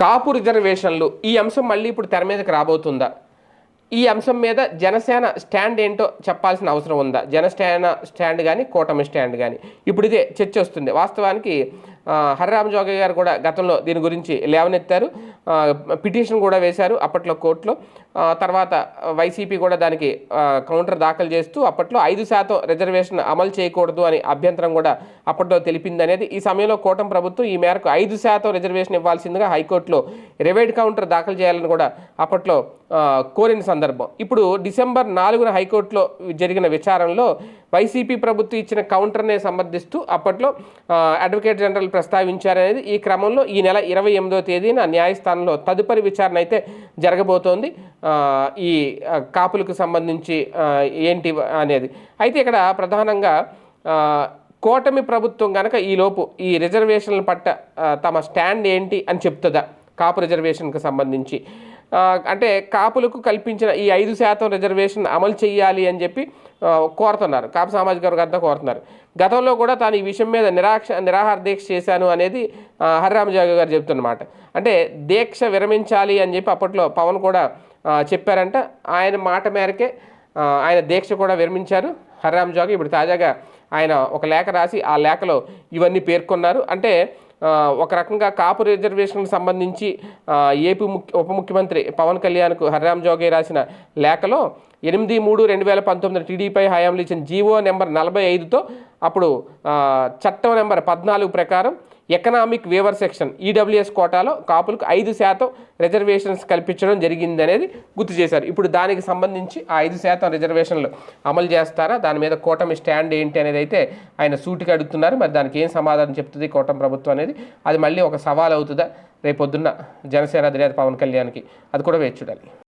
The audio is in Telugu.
కాపు రిజర్వేషన్లు ఈ అంశం మళ్ళీ ఇప్పుడు తెర మీదకి రాబోతుందా? ఈ అంశం మీద జనసేన స్టాండ్ ఏంటో చెప్పాల్సిన అవసరం ఉందా? జనసేన స్టాండ్ కానీ కూటమి స్టాండ్ కానీ ఇప్పుడు ఇదే చర్చ వస్తుంది. వాస్తవానికి హరిరామ్ జోగయ్య గారు కూడా గతంలో దీని గురించి లేవనెత్తారు. పిటిషన్ కూడా వేశారు అప్పట్లో కోర్టులో. తర్వాత వైసీపీ కూడా దానికి కౌంటర్ దాఖలు చేస్తూ అప్పట్లో ఐదు శాతం రిజర్వేషన్ అమలు చేయకూడదు అని అభ్యంతరం కూడా అప్పట్లో తెలిపింది అనేది ఈ సమయంలో కూటమి ప్రభుత్వం ఈ మేరకు ఐదు శాతం రిజర్వేషన్ ఇవ్వాల్సిందిగా హైకోర్టులో రివైడ్ కౌంటర్ దాఖలు చేయాలని కూడా అప్పట్లో కోరిన సందర్భం. ఇప్పుడు డిసెంబర్ నాలుగున హైకోర్టులో జరిగిన విచారణలో వైసీపీ ప్రభుత్వం ఇచ్చిన కౌంటర్నే సమర్థిస్తూ అప్పట్లో అడ్వకేట్ జనరల్ ప్రస్తావించారనేది ఈ క్రమంలో ఈ నెల ఇరవై ఎనిమిదో తేదీన న్యాయస్థానంలో తదుపరి విచారణ అయితే జరగబోతోంది. ఈ కాపులకు సంబంధించి ఏంటి అనేది. అయితే ఇక్కడ ప్రధానంగా కూటమి ప్రభుత్వం కనుక ఈలోపు ఈ రిజర్వేషన్ల పట్ల తమ స్టాండ్ ఏంటి అని చెప్తుందా? కాపు రిజర్వేషన్కి సంబంధించి. అంటే కాపులకు కల్పించిన ఈ ఐదు శాతం రిజర్వేషన్ అమలు చేయాలి అని చెప్పి కోరుతున్నారు. కాపు సామాజిక వర్గం అంతా కోరుతున్నారు. గతంలో కూడా తాను ఈ విషయం మీద నిరాక్ష నిరాహార దీక్ష చేశాను అనేది హరిరామజాగ గారు చెప్తున్నమాట. అంటే దీక్ష విరమించాలి అని చెప్పి అప్పట్లో పవన్ కూడా చెప్పారంట. ఆయన మాట మేరకే ఆయన దీక్ష కూడా విరమించారు. హరిరామ్ జోగి ఇప్పుడు తాజాగా ఆయన ఒక లేఖ రాసి ఆ లేఖలో ఇవన్నీ పేర్కొన్నారు. అంటే ఒక రకంగా కాపు రిజర్వేషన్కి సంబంధించి ఏపీ ముఖ్య ఉప ముఖ్యమంత్రి పవన్ కళ్యాణ్కు హరిరామ్ జోగే రాసిన లేఖలో ఎనిమిది మూడు రెండు వేల పంతొమ్మిది టీడీపై హయాంలో ఇచ్చిన జీవో నెంబర్ నలభై ఐదుతో అప్పుడు చట్టం నెంబర్ పద్నాలుగు ప్రకారం ఎకనామిక్ వేవర్ సెక్షన్ ఈడబ్ల్యూఎస్ కోటాలో కాపులకు ఐదు శాతం రిజర్వేషన్స్ కల్పించడం జరిగింది అనేది గుర్తు చేశారు. ఇప్పుడు దానికి సంబంధించి ఆ ఐదు శాతం రిజర్వేషన్లు అమలు చేస్తారా? దాని మీద కూటమి స్టాండ్ ఏంటి అనేది అయితే ఆయన సూటిగా అడుగుతున్నారు. మరి దానికి ఏం సమాధానం చెప్తుంది కూటమి ప్రభుత్వం అనేది? అది మళ్ళీ ఒక సవాల్ అవుతుందా? రేపొద్దున్న జనసేన అధినేత పవన్ కళ్యాణ్కి. అది కూడా వేచి చూడాలి.